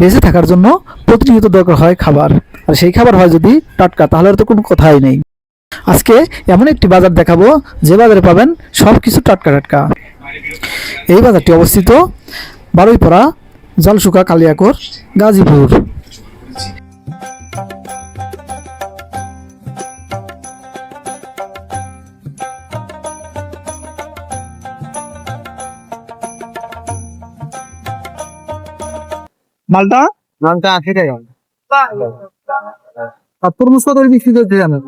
বেঁচে থাকার জন্য প্রতিনিয়ত দরকার হয় খাবার। আর সেই খাবার হয় যদি টাটকা, তাহলে তো কোনো কথাই নেই। আজকে এমন একটি বাজার দেখাবো, যে বাজারে পাবেন সব কিছু টাটকা টাটকা। এই বাজারটি অবস্থিত বারুইপাড়া জলসুকা কালিয়াকোর গাজীপুর। মালটা? মালটা আশি টাকা। আর তরমুজ কত বিক্রি করতে জানেন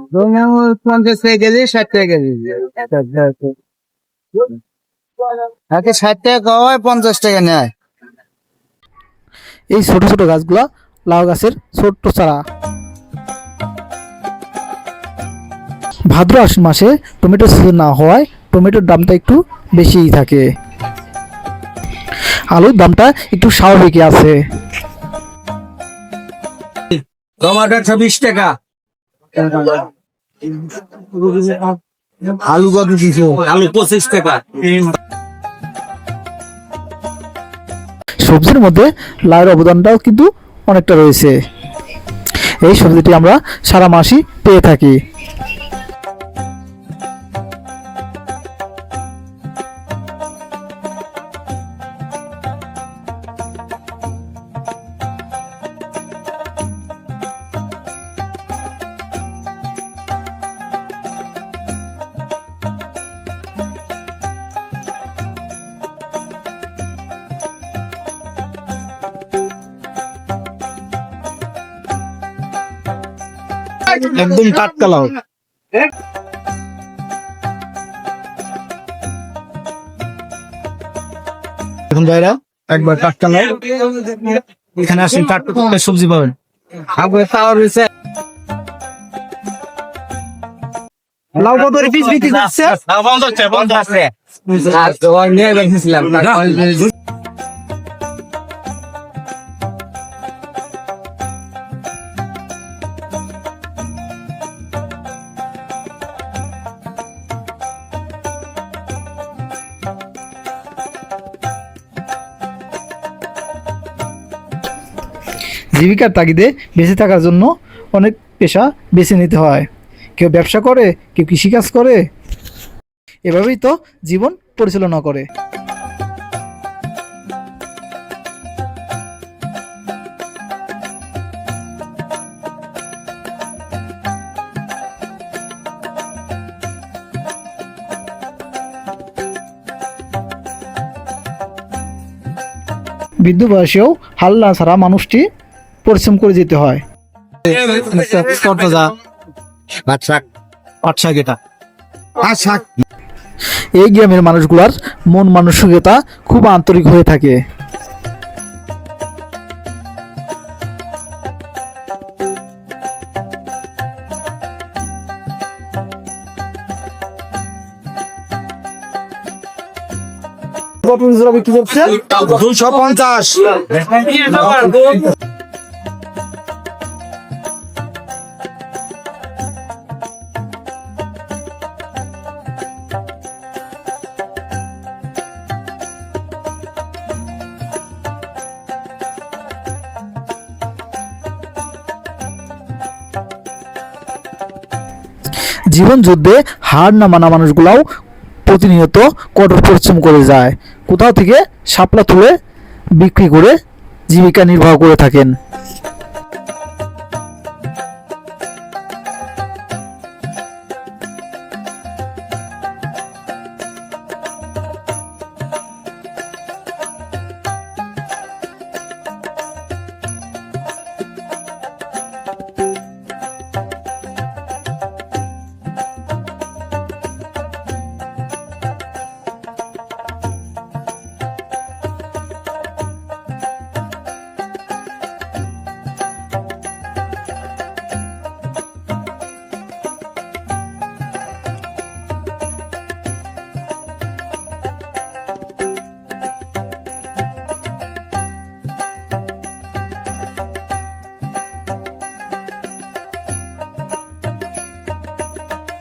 পঞ্চাশ টাকা কেজি ষাট টাকা কেজি একে ষাট টাকা খাওয়া পঞ্চাশ টাকা নেয়। এই ছোট ছোট গাছগুলা লাউ গাছের ছোট্ট চারা। ভাদ্র আশ্বিন মাসে টমেটো সিজন না হওয়ায় টমেটোর দামটা একটু বেশিই থাকে। আলুর দামটা একটু স্বাভাবিকই আছে। টমাটো একশো বিশ টাকা। আলু কত দিছো? আলু পঁচিশ টাকা। সবজির মধ্যে লাইয়ের অবদানটাও কিন্তু অনেকটা রয়েছে। এই সবজিটি আমরা সারা মাসই পেয়ে থাকি। একদম টাটকা লাউ। এখন ভাইরা একবার টাটকা লাউ। এখানে আসেন টাটকা টাটকা সবজি পাবেন। লাউ কত পিস বিক্রি করছে? জীবিকার তাগিদে বেঁচে থাকার জন্য অনেক পেশা বেছে নিতে হয়। কেউ ব্যবসা করে, কেউ কৃষিকাজ করে। এভাবেই তো জীবন পরিচালনা করে। বৃদ্ধ বয়সেও হাল্লা ছাড়া মানুষটি পরিশ্রম করে যেতে হয়। আচ্ছা আচ্ছা আচ্ছা। এই গ্রামের মানুষগুলার মন মানসিকতা খুব আন্তরিক হয়ে থাকে। দুশো পঞ্চাশ। জীবন যুদ্ধে হার না মানা মানুষগুলাও প্রতিনিয়ত কঠোর পরিশ্রম করে যায়। কোথাও থেকে শাপলা তুলে বিক্রি করে জীবিকা নির্বাহ করে থাকেন।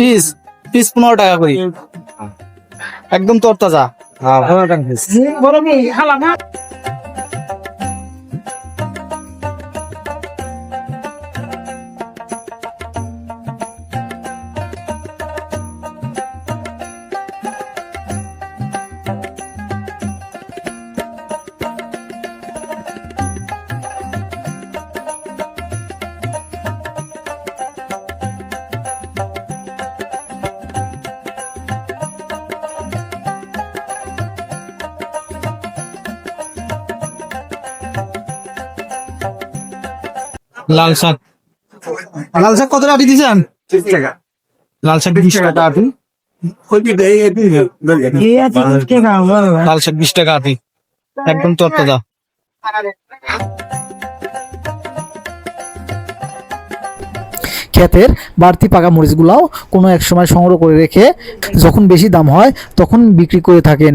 পিস পিস পনেরো টাকা করি। একদম তরতাজা লাল শাক। লাল শাক কত আটি দিয়েছেন লাল শাক বিশ টাকা আটি লাল শাক বিশ টাকা আটি একদম তরতাজা। ক্ষেতের বাড়তি পাকা মরিচগুলাও কোনো এক সময় সংগ্রহ করে রেখে যখন বেশি দাম হয় তখন বিক্রি করে থাকেন।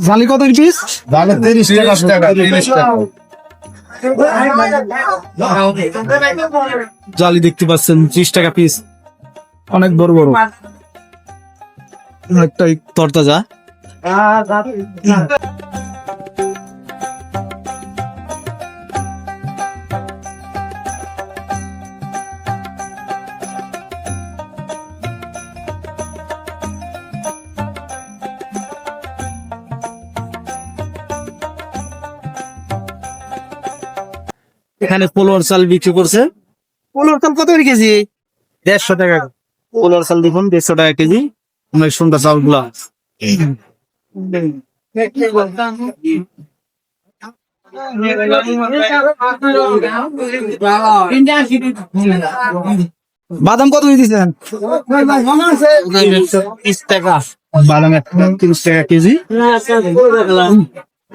জালি কত পিস জালি দেখতে পাচ্ছেন ত্রিশ টাকা পিস অনেক বড় বড়। অনেকটাই তরতাজা। এখানে পোলোর চাল বিক্রি করছে। পোলোর চাল কত কেজি? দেড়শো টাকা। পোলোর চাল দেখুন দেড়শো টাকা কেজি। অনেক সুন্দর চালগুলা বাদাম কত করে দিচ্ছেন তিরিশ টাকা। বাদাম একটা তিরিশ টাকা কেজি।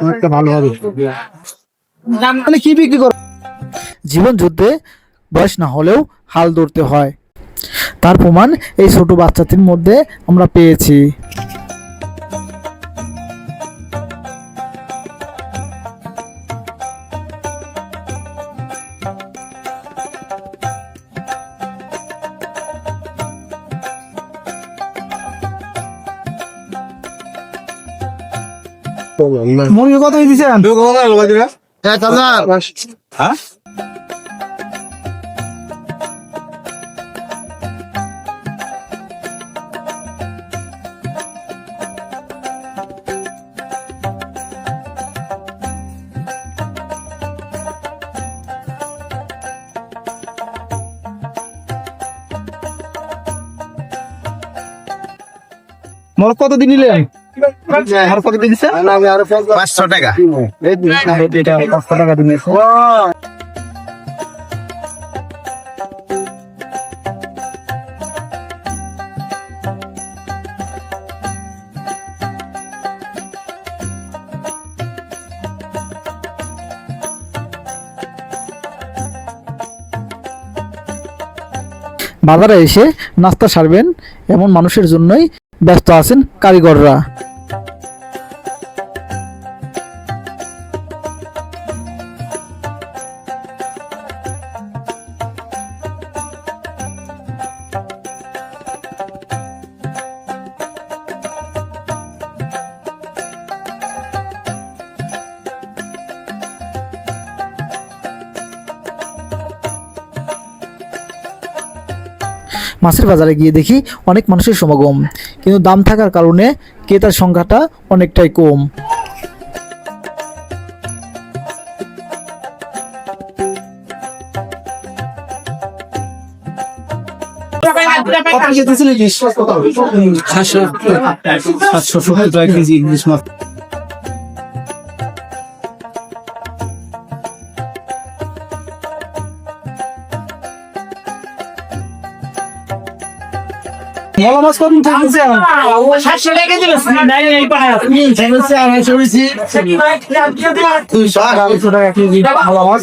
অনেকটা ভালো হবে। মানে কি বিক্রি করো জীবন যুদ্ধে বয়স না হলেও হাল ধরতে হয়। তার প্রমাণ এই ছোট বাচ্চাটির মধ্যে আমরা পেয়েছি। মুরগি কত দিচ্ছেন এক হাজার হ্যাঁ? মোর কত দিন নিলেন? আর কত দিন আমি আরও পাঁচশো টাকা। পাঁচশো টাকা দিন বাজারে এসে নাস্তা সারবেন এমন মানুষের জন্যই ব্যস্ত আছেন কারিগররা। মাছের বাজারে গিয়ে দেখি অনেক মানুষের সমাগম। কিন্তু দাম থাকার কারণে ক্রেতার সংখ্যাটা অনেকটাই কম। সাতশো সত্তর টাকা কেজি ইলিশ মাছ। মলা মাছ কত থাকছে সাতশো টাকা দিল। নাই নাই পাহাড় আড়াইশো টাকা কেজি মলা মাছ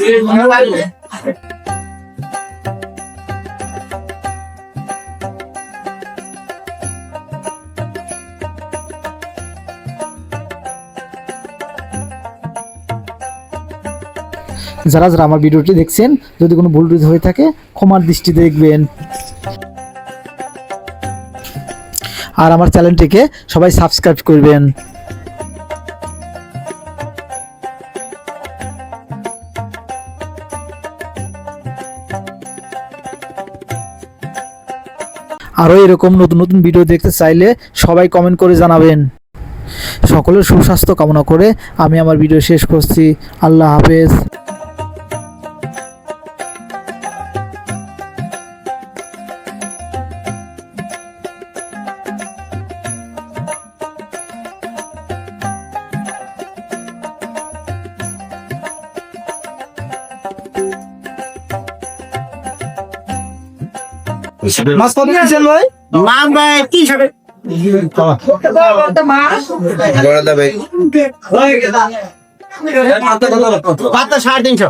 যারা যারা আমার ভিডিওটি দেখছেন যদি কোনো ভুল হয়ে থাকে ক্ষমার দৃষ্টিতে দেখবেন। আর আমার চ্যানেলটিকে সবাই সাবস্ক্রাইব করবেন। আরও এরকম নতুন নতুন ভিডিও দেখতে চাইলে সবাই কমেন্ট করে জানাবেন। সকলের সুস্বাস্থ্য কামনা করে আমি আমার ভিডিও শেষ করছি। আল্লাহ হাফেজ। মাছ কত দিয়েছেন ভাই? মান ভাই তিনশো টাকা। পাতা সাড়ে তিনশো।